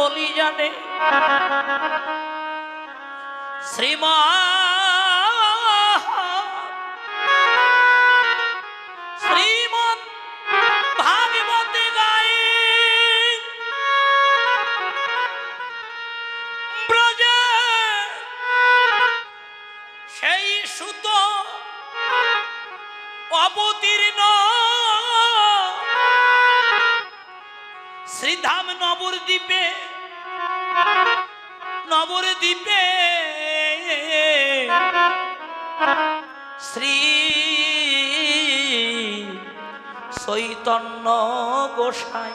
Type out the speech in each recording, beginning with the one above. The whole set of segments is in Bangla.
বলি জানে। শ্রীমা শ্রীমন ভাগবতে গায়ে ব্রজে সেই সুত অবতীর্ণ শ্রীধাম নবরদ্বীপে নবরদ্বীপে শ্রী চৈতন্য গোসাই।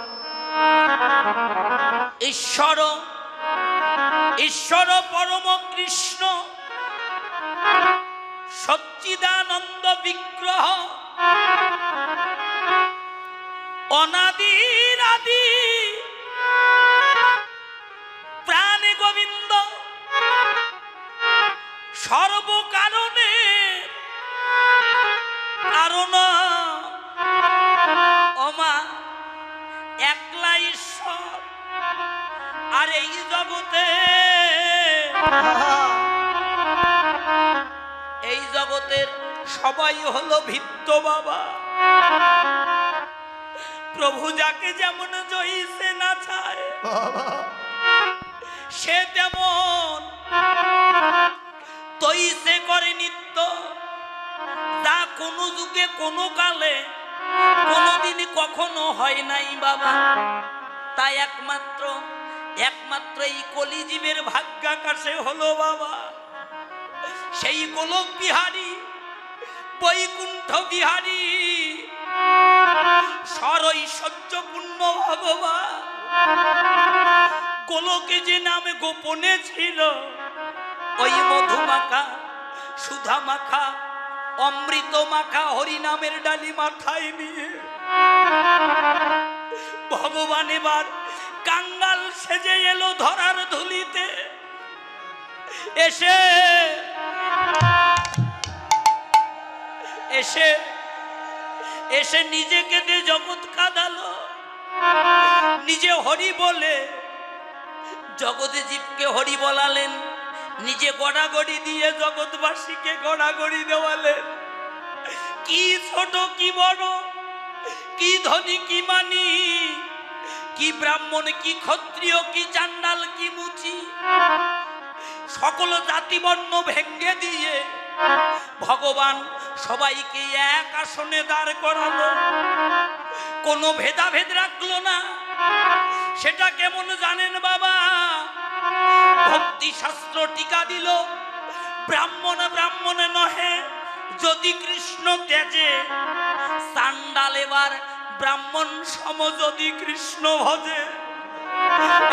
ঈশ্বর ঈশ্বর পরম কৃষ্ণ সচ্চিদানন্দ বিগ্রহ অনাদির আদি। প্রাণ গোবিন্দ, সর্বকারণে কারণ। অমা একলা ঈশ্বর, আর এই জগতে এই জগতের সবাই হলো ভিত্ত বাবা। প্রভু যাকে যেমন জয়ীছে না চায় সে তেমন তৈসে করে নিত্য। তা কোনো যুগে কোনো কালে কোনোদিন কখনো হয় নাই বাবা। তাই একমাত্র একমাত্র এই কলিজীবের ভাগ্যাকাশে হলো বাবা। সেই গোলক বিহারী বৈকুণ্ঠ বিহারী। সরৈশ্বর্যপূর্ণ ভগবান। গোলকে যে নামে গোপনে ছিল, ওই মধুমাখা সুধা মাখা অমৃত মাখা হরিনামের ডালি মাথায় নিয়ে ভগবান এবার কাঙ্গাল সেজে এলো ধরার ধুলিতে। এসে এসে এসে নিজেকে দিয়ে জগৎ কাঁদালো, নিজে হরি বলে, জগতে জীবকে হরি বলালেন, নিজে গড়াগড়ি দিয়ে জগৎবাসীকে গড়াগড়ি দেওয়ালেন। কি ছোট, কি বড়, কি ধনী, কি মানি, কি ব্রাহ্মণ, কি ক্ষত্রিয়, কি চান্ডাল কি মুচি, সকল জাতিবর্ণ ভেঙ্গে দিয়ে ভগবান সবাইকে এক আসনে দাঁড় করালো। কোনো ভেদাভেদ রাখল না। সেটা কেমন জানেন বাবা? ভক্তি শাস্ত্র টিকা দিল। ব্রাহ্মণ ব্রাহ্মণ নহে, যদি কৃষ্ণ তেজে সান্ডাল এবার ব্রাহ্মণ সম যদি কৃষ্ণ ভজে।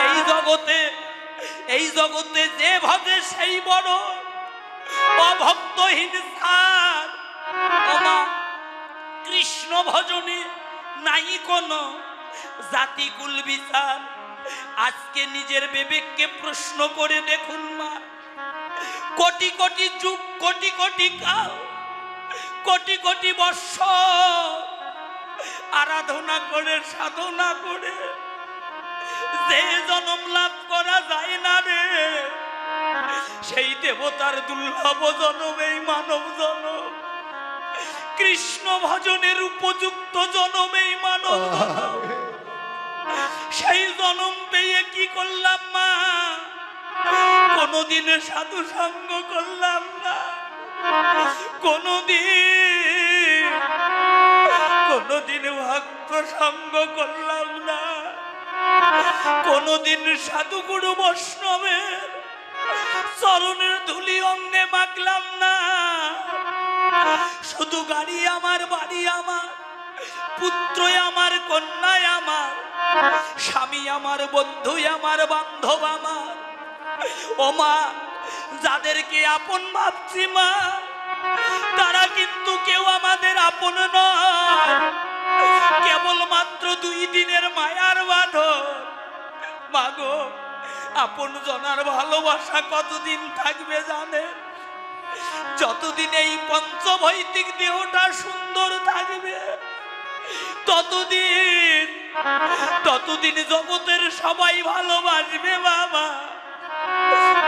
এই জগতে এই জগতে যে ভজে সেই বড়। অভক্তহীন সার। কৃষ্ণ ভজনে নাই কোনো জাতিকুল বিচার। আজকে নিজের বিবেককে প্রশ্ন করে দেখুন মা। কোটি কোটি যুগ, কোটি কোটি কাল, কোটি কোটি বর্ষ আরাধনা করে, সাধনা করে, যে জনম লাভ করা যায় না রে, সেই দেবতার দুর্লভ জনম, এই মানব জনম। কৃষ্ণ ভজনের উপযুক্ত জনমেই মানব। সেই জনম পেয়ে কি করলাম মা? কোনোদিন সাধু সঙ্গ করলাম না। কোনোদিন কোনোদিন ভক্ত সঙ্গ করলাম না। কোনোদিন সাধুগুরু বৈষ্ণবের চরণের ধুলি অঙ্গে মাগলাম না। শুধু গাড়ি আমার, বাড়ি আমার পুত্র আমার কন্যায় আমার, স্বামী আমার বন্ধু আমার, বান্ধব আমার। ও মা, যাদেরকে আপন ভাবছি মা, তারা কিন্তু কেউ আমাদের আপন নয়। কেবলমাত্র দুই দিনের মায়ার বাঁধন। মাগো আপন জনার ভালোবাসা কতদিন থাকবে জানে? যতদিন এই পঞ্চভৈতিক দেহটা সুন্দর থাকবে, ততদিন ততদিন জগতের সবাই ভালোবাসবে বাবা।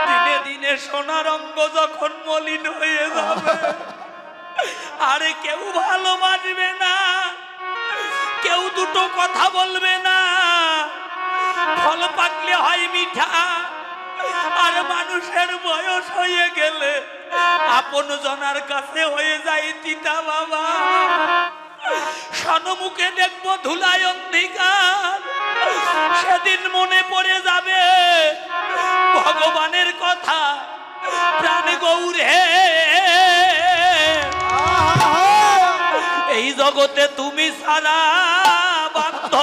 দিনে দিনে সোনার অঙ্গ যখন মলিন হয়ে যাবে, আরে কেউ ভালোবাসবে না, কেউ দুটো কথা বলবে না। ফল পাকলে হয় মিঠা। আর মানুষের বয়স হয়ে গেলে আপন জনার কাছে হয়ে যায় তিতা বাবা। সনমুখে দেখব ধুলায় অন্ধকার। সেদিন মনে পড়ে যাবে ভগবানের কথা, প্রাণ গৌর। হে এই জগতে তুমি সারা বান্ধ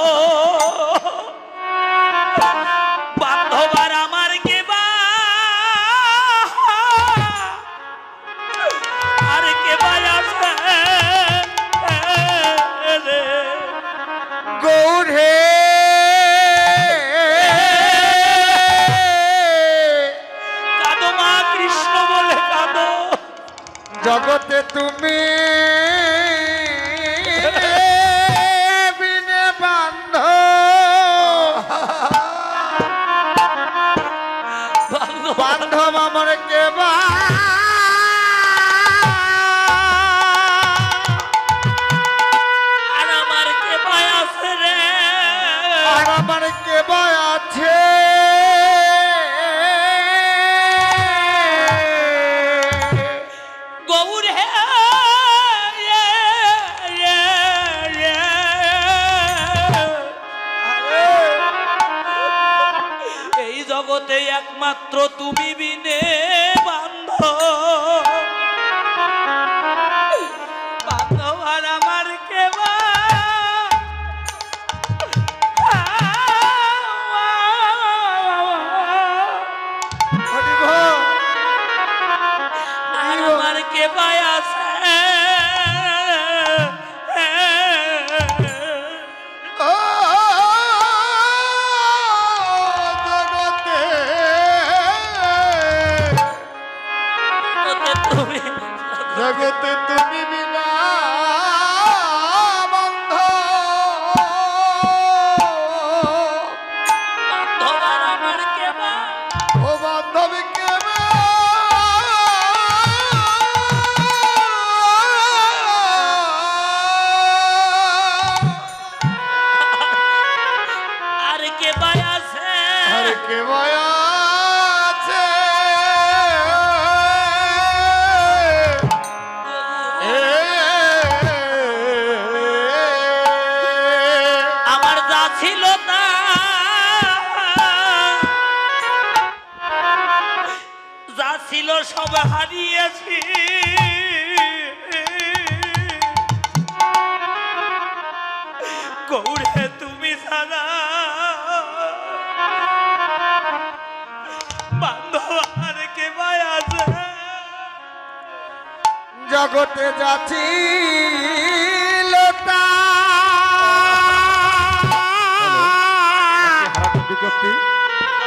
জগতে তুমি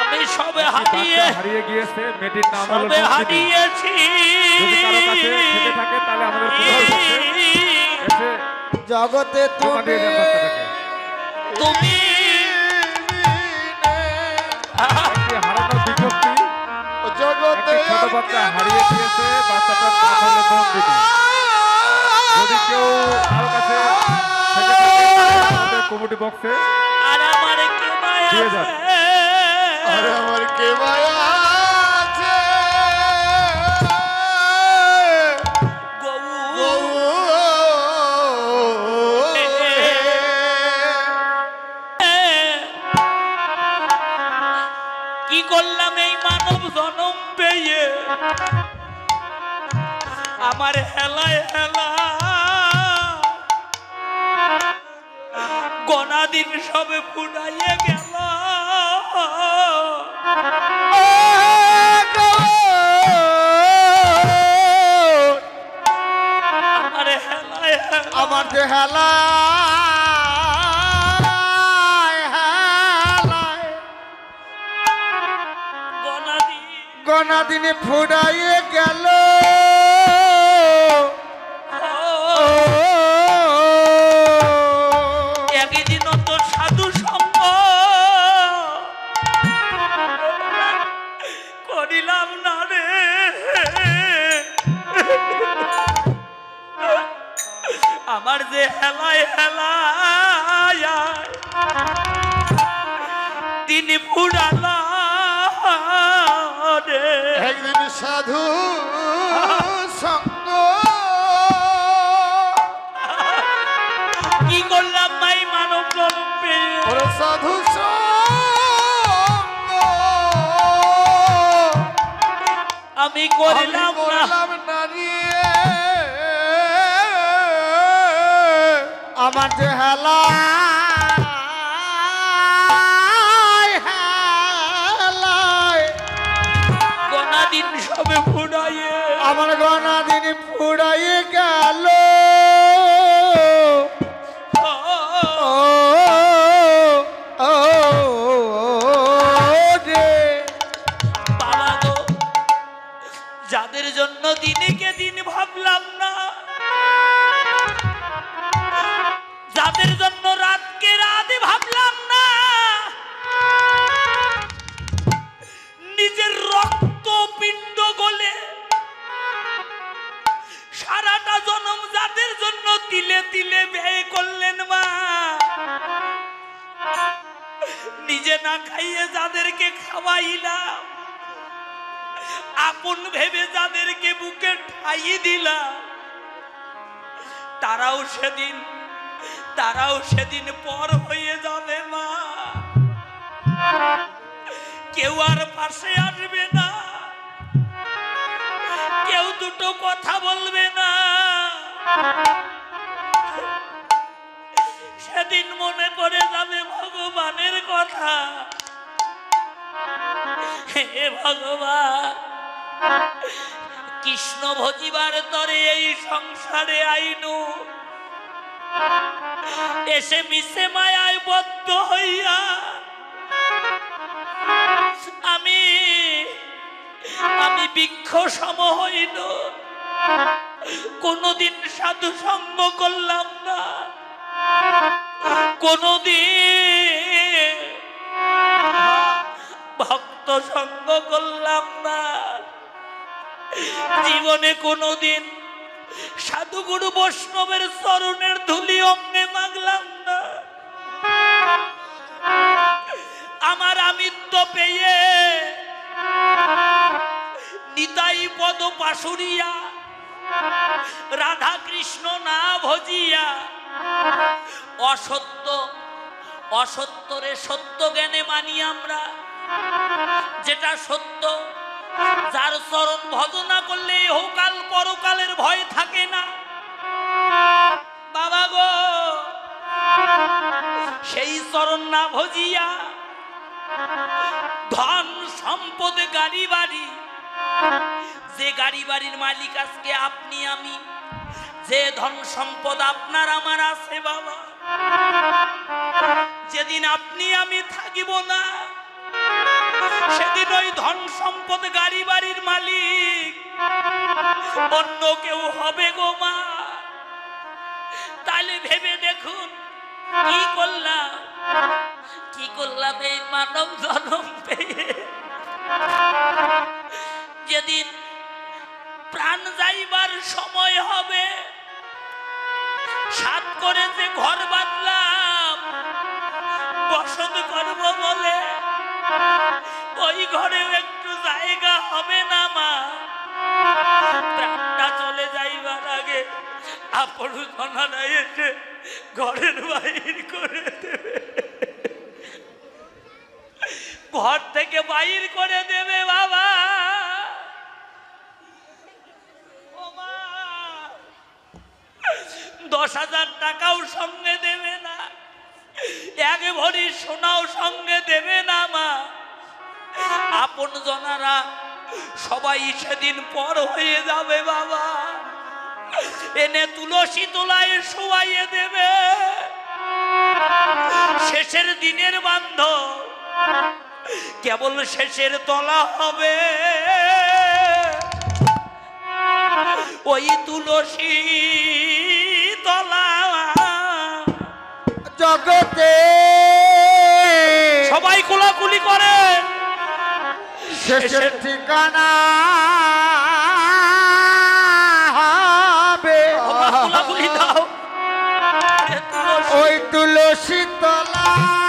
আমি সবে হারিয়ে হারিয়ে গিয়েছে মেয়েটির নাম সবে হারিয়েছি। যদি কারও কাছে থেকে থাকে তাহলে আমাদের পুরো পক্ষে এসে জগতে তুমি তুমি হারানোর বিজ্ঞপ্তি জগতে ছোট বাচ্চা হারিয়ে গিয়েছে বাচ্চাটার নাম হলো নন্দিনী যদি কেউ কারও কাছে কমিটি বক্সে আর আমার কে দিয়ে যান। আরে আমার কে আছে? কি করলাম এই মানব জনম পেয়ে? আমার সবে ফুটাইয়ে গেল। আমার যে হেলা গনা দিনে ফুরাইয়ে গেল। যে হেলায় হেলায় তিনি ফুরালা রে একদিন সাধু সঙ্গ। কি করলাম মাই মানব জন্ম সাধু আমি করলাম আমার যে না খাইয়ে যাদেরকে খাওয়াইলাম। আপন ভেবে যাদেরকে বুকে ঠাই দিলাম। তারাও সেদিন তারাও সেদিন পর হয়ে যাবে মা। কেউ আর পাশে আসবে না। কেউ দুটো কথা বলবে না। সেদিন মনে পড়ে যাবে ভগবানের কথা। হে ভগবান, কৃষ্ণ ভজিবার তরে এই সংসারে আইনু। এসে মিশে মায়ায় বদ্ধ হইয়া আমি আমি বৃক্ষ সম হইল। কোনদিন সাধু সঙ্গ করলাম না। কোনদিন ভক্ত সঙ্গ করলাম না। জীবনে কোনোদিন সাধুগুরু বৈষ্ণবের চরণের ধুলি অঙ্গে মাগলাম না। আমার আমিত্ব পেয়ে নিতাই পদ পাশুরিয়া রাধা কৃষ্ণ না ভজিয়া অসত্য, অসত্যরে সত্য জ্ঞানে মানি আমরা। যেটা সত্য, যার চরণ ভজনা করলে হোকাল পরকালের ভয় থাকে না। বাবা গো, সেই চরণ না ভজিয়া ধন সম্পদ গাড়ি বাড়ি। যে গাড়ি বাড়ির মালিক আজকে আপনি, আমি। যে ধন সম্পদ আপনার, আমার আছে বাবা। যেদিন আপনি, আমি থাকিব না, সেদিন ওই ধন সম্পদ গাড়ি বাড়ির মালিক অন্য কেউ হবে গো মা। তাহলে ভেবে দেখুন, কি করলাম? কি করলাম এই মানব জনম যেদিন প্রাণ যাইবার সময় হবে সাত করে যে ঘর বাঁধলাম, বসত করব বলে, ওই ঘরেও একটু জায়গা হবে না মা। প্রাণটা চলে যাইবার আগে আপন জনারা এসে ঘরের বাইর করে দেবে। ঘর থেকে বাইর করে দেবে বাবা ও মা, দশ হাজার টাকাও সঙ্গে দেবে না। এক ভরি সোনাও সঙ্গে দেবে না মা। আপন জনারা, সবাই সেদিন পর হয়ে যাবে বাবা। এনে তুলসী তোলায় শোয়াইয়ে দেবে। শেষের দিনের বান্ধ কেবল শেষের তলা হবে। ওই তুলসী তলা জগতে। সবাই কুলাকুলি করে। শেষের ঠিকানা হবে। ওই তুলসী তলা।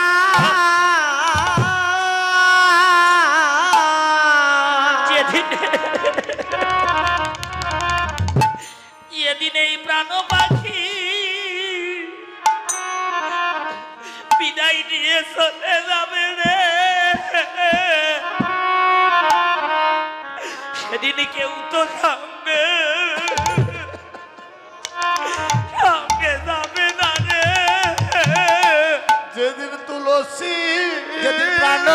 সেদিন কেউ তো সঙ্গে সঙ্গে যাবে না রে। যেদিন তুলসী যদি প্রাণ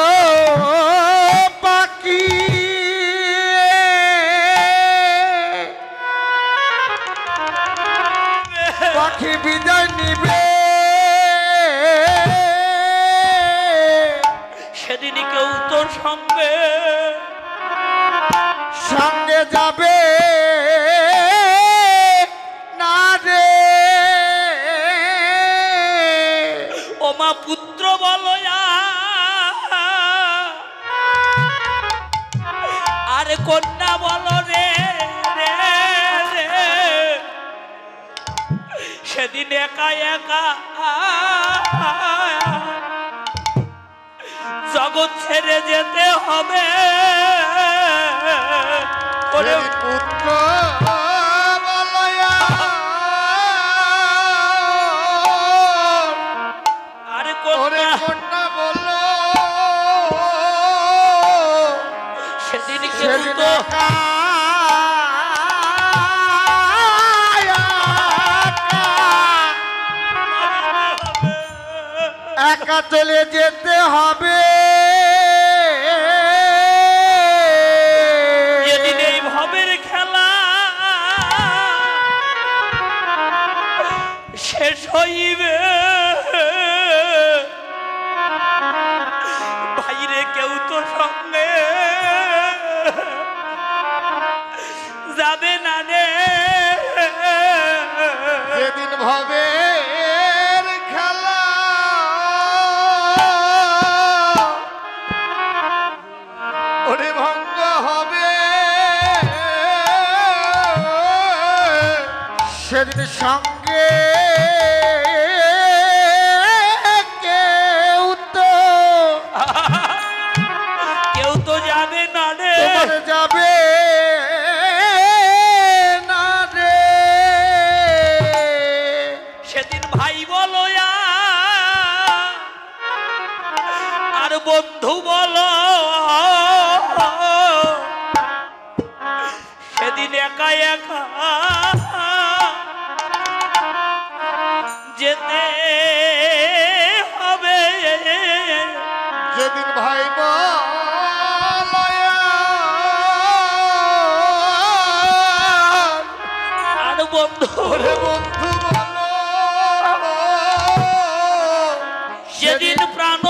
একা চলে যেতে হবে। খেলা শেষ হইবে। যেদিন খেলা। ওরে হবে। সেদিন সঙ্গে বন্ধু ওরে সেদিন প্রাণ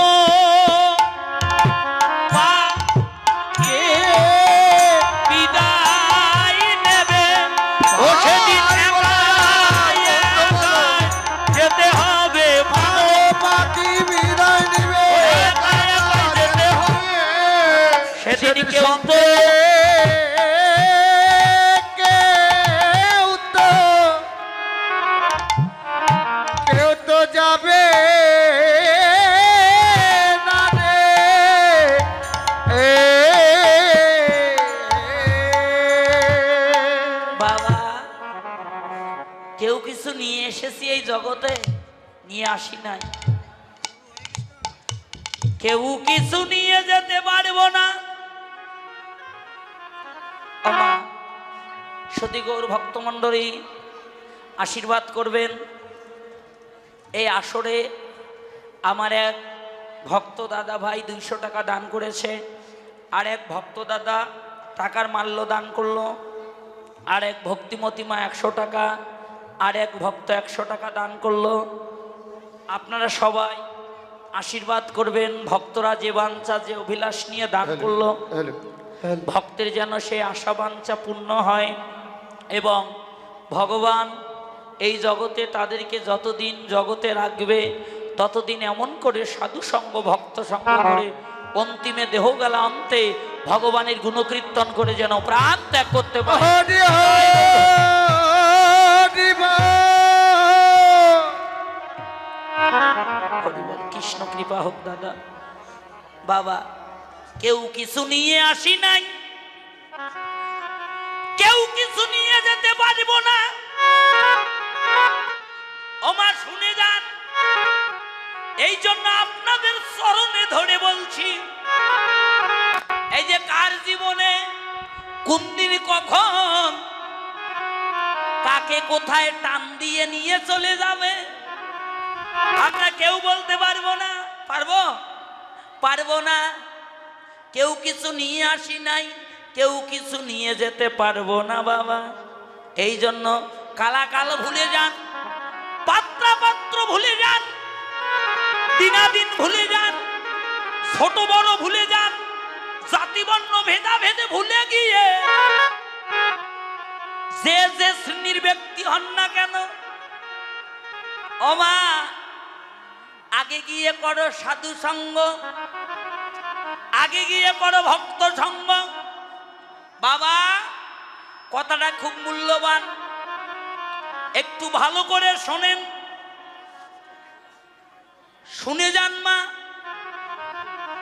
আসি নাই। কেউ কিছু নিয়ে যেতে পারব না। সতী গৌর ভক্তমণ্ডলী আশীর্বাদ করবেন। এই আসরে আমার এক ভক্ত দাদা ভাই দুইশো টাকা দান করেছে, আর এক ভক্ত দাদা টাকার মাল্য দান করল, আর এক ভক্তিমতিমা একশো টাকা, আর এক ভক্ত একশো টাকা দান করল। আপনারা সবাই আশীর্বাদ করবেন ভক্তরা যে বাঞ্ছা যে অভিলাষ নিয়ে দান করল ভক্তের যেন সেই আশা বাঞ্ছা পূর্ণ হয় এবং ভগবান এই জগতে তাদেরকে যতদিন জগতে রাখবে ততদিন এমন করে সাধু সঙ্গ ভক্ত সঙ্গ করে অন্তিমে দেহ গেলা অন্তে ভগবানের গুণকীর্তন করে যেন প্রাণ ত্যাগ করতে পারে। হরি হরি বল। কৃপা হোক দাদা। বাবা, কেউ কিছু নিয়ে আসি নাই। কেউ কিছু নিয়ে যেতে পারব না। ওমা, শুনে যান। এই জন্য আপনাদের স্মরণে ধরে বলছি, এই যে কার জীবনে কোন দিন কখন, কাকে কোথায় টান দিয়ে নিয়ে চলে যাবে? আমরা কেউ বলতে পারব না। পারব? পারব না। কেউ কিছু নিয়ে আসি নাই, কেউ কিছু নিয়ে যেতে পারব না বাবা। এই জন্য কালাকাল ভুলে যান পাত্রা পাত্র ভুলে যান, দিনাদিন ভুলে যান, ছোট বড় ভুলে যান, জাতিবর্ণ ভেদা ভেদে ভুলে গিয়ে যে যে শ্রেণির ব্যক্তি হন না কেন ওমা আগে গিয়ে করো সাধু সঙ্গ। আগে গিয়ে করো ভক্ত সঙ্গ। বাবা, কথাটা খুব মূল্যবান। একটু ভালো করে শোনেন। শুনে যান মা।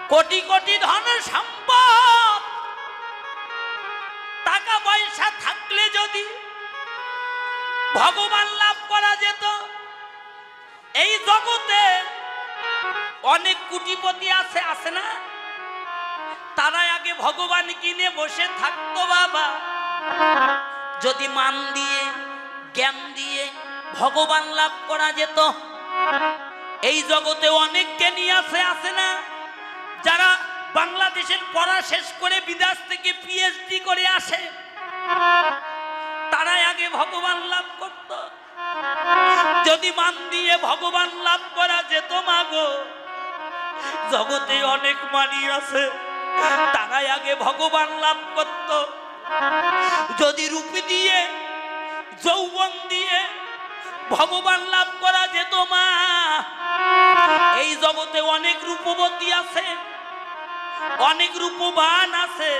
কোটি কোটি ধন সম্পদ। টাকা পয়সা থাকলে যদি ভগবান লাভ করা যেত, এই জগতে অনেক কুটিপতি আছে আছে না? তারা আগে ভগবান কিনে বসে থাকতো বাবা। যদি মান দিয়ে, জ্ঞান দিয়ে ভগবান লাভ করা যেত, এই জগতে অনেক জ্ঞানী আছে আছে না? যারা বাংলাদেশের পড়া শেষ করে বিদেশ থেকে পিএইচডি করে আসে, তারাই আগে ভগবান লাভ করত। যদি মান দিয়ে ভগবান লাভ করা যেত মাগো জগতে অনেক মানি আছে। তারাই আগে ভগবান লাভ করত। যদি রূপি দিয়ে, যৌবন দিয়ে ভগবান লাভ করা যেত মা, এই জগতে অনেক রূপবতী আছে, অনেক রূপবান আছে।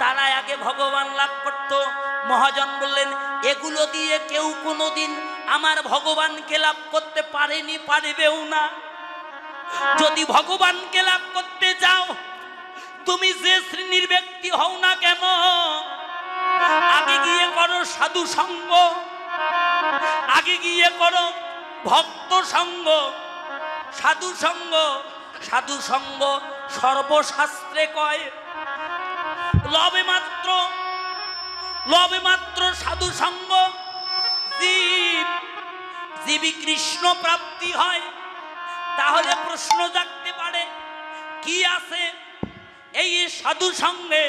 তারা আগে ভগবান লাভ করত। মহাজন বললেন, এগুলো দিয়ে কেউ কোনোদিন আমার ভগবানকে লাভ করতে পারেনি, পারবেও না। যদি ভগবানকে লাভ করতে চাও তুমি যে শ্রেণির ব্যক্তি হও না কেন? আগে গিয়ে করো সাধু সঙ্গ। আগে গিয়ে করো ভক্ত সঙ্গ। সাধু সঙ্গ সাধু সঙ্গ সর্বশাস্ত্রে কয়। লবে মাত্র লবে মাত্র সাধু সঙ্গ। জীব, জীবী কৃষ্ণ প্রাপ্তি হয়। তাহলে প্রশ্ন জাগতে পারে, কি আছে? এই সাধু সঙ্গে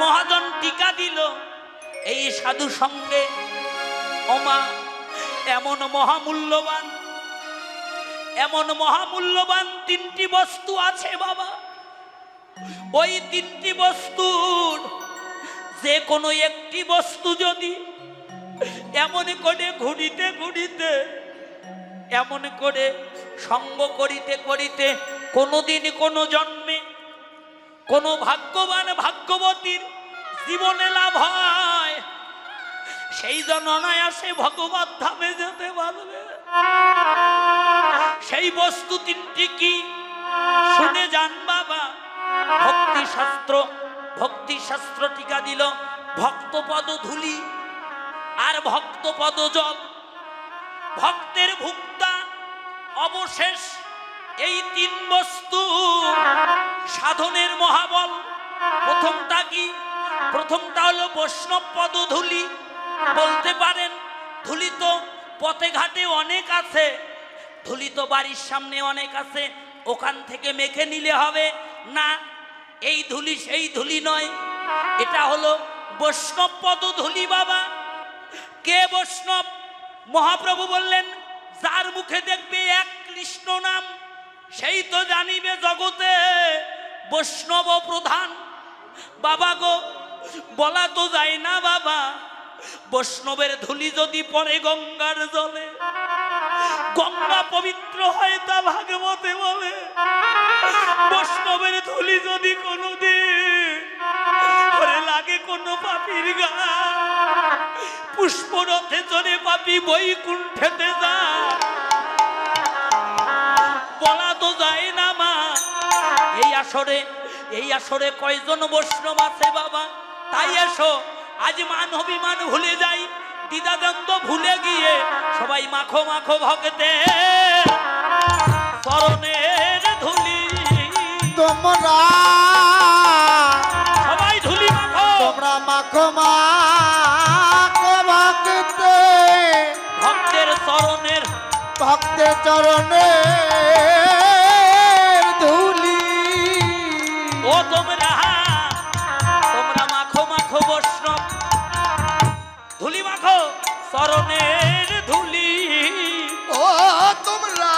মহাজন টিকা দিল, এই সাধু সঙ্গে, ওমা, এমন মহামূল্যবান এমন মহামূল্যবান তিনটি বস্তু আছে বাবা। ওই তিনটি বস্তুর যে কোনো একটি বস্তু যদি এমন করে ঘুরিতে ঘুরিতে, এমন করে সঙ্গ করিতে করিতে কোনোদিন কোনো জন্মে কোনো ভাগ্যবান ভাগ্যবতীর জীবনে লাভ হয়। সেই জন্য অনায়াসে ভগবত ধামে যেতে পারবে। সেই বস্তু তিনটি কি? শুনে যান বাবা। ভক্তি শাস্ত্র ভক্তি শাস্ত্র টিকা দিল। ভক্তপদ ধুলি আর ভক্তপদ জল। ভক্তের ভুক্তা অবশেষ এই তিন বস্তু সাধনের মহাবল। প্রথমটা কি? প্রথমটা হলো বৈষ্ণব পদধূলি। বলতে পারেন, ধুলি তো পথে ঘাটে অনেক আছে। ধুলি তো বাড়ির সামনে অনেক আছে। ওখান থেকে মেখে নিলে হবে। না, এই ধুলি সেই ধুলি নয়। এটা হলো বৈষ্ণব পদধূলি বাবা। কে বৈষ্ণব? মহাপ্রভু বললেন, যার মুখে এক কৃষ্ণ নাম, সেই তো জানিবে জগতে বৈষ্ণব প্রধান। বাবা গো, বলা তো যায় না বাবা, বৈষ্ণবের ধুলি যদি পরে গঙ্গার জলে, গঙ্গা পবিত্র হয় তা ভাগবতে বলে। বৈষ্ণবের ধুলি যদি কোনোদিন লাগে কোনো পাপির গা, পুষ্পরথে চড়ে পাপি বৈকুণ্ঠেতে যায়। বলা তো যায় না মা। এই আসরে এই আসরে কয়জন বৈষ্ণব আছে বাবা? তাই এসো আজ মান অভিমান ভুলে যাই দ্বিধাদ্বন্দ্ব ভুলে গিয়ে সবাই মাখো মাখো ভগতে। চরণের ধুলি। তোমরা সবাই ধুলি মাখো। তোমরা মাখো মা। ভক্তের চরণে ধুলি। ও তোমরা তোমরা মাখো মাখো বৈষ্ণব। ধুলি মাখো চরণের ধুলি। ও তোমরা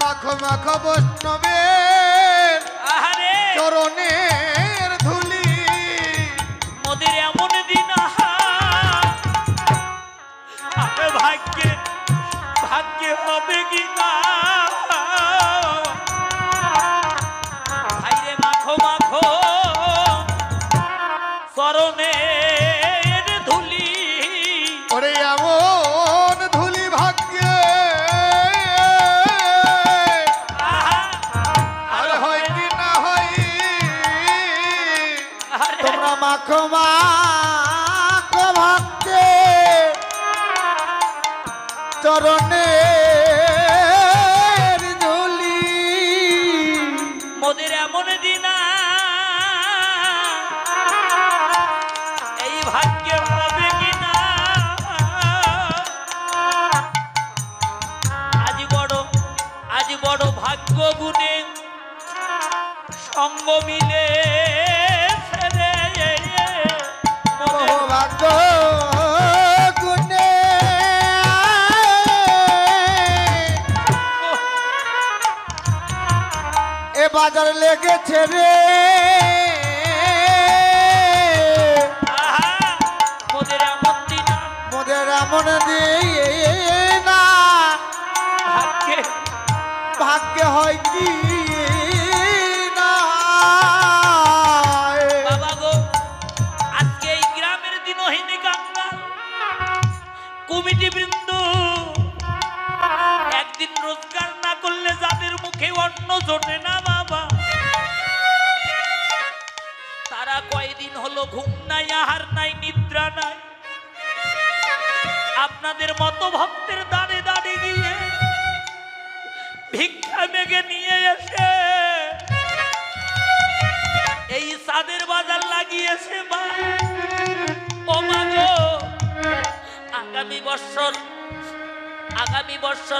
মাখো মাখো বৈষ্ণবের আহারে। চরণের ভাগ্যে হবে কি না ভাইরে মাখো। মাখো চরণের ধুলি। ওরে এমন ধুলি ভাগ্যে। আর হয় কি না হয়? তোমরা মাখো মাখো ভক্তে মিলে রে মোদের বহু ভাগ্য গুণে এ বাজার লেগেছে রে। ভক্তের দাঁড়ে দাঁড়িয়ে গিয়ে ভিক্ষা মেঘে নিয়ে এসে, এই সাদের বাজার লাগিয়েছে আগামী বৎসর, আগামী বছর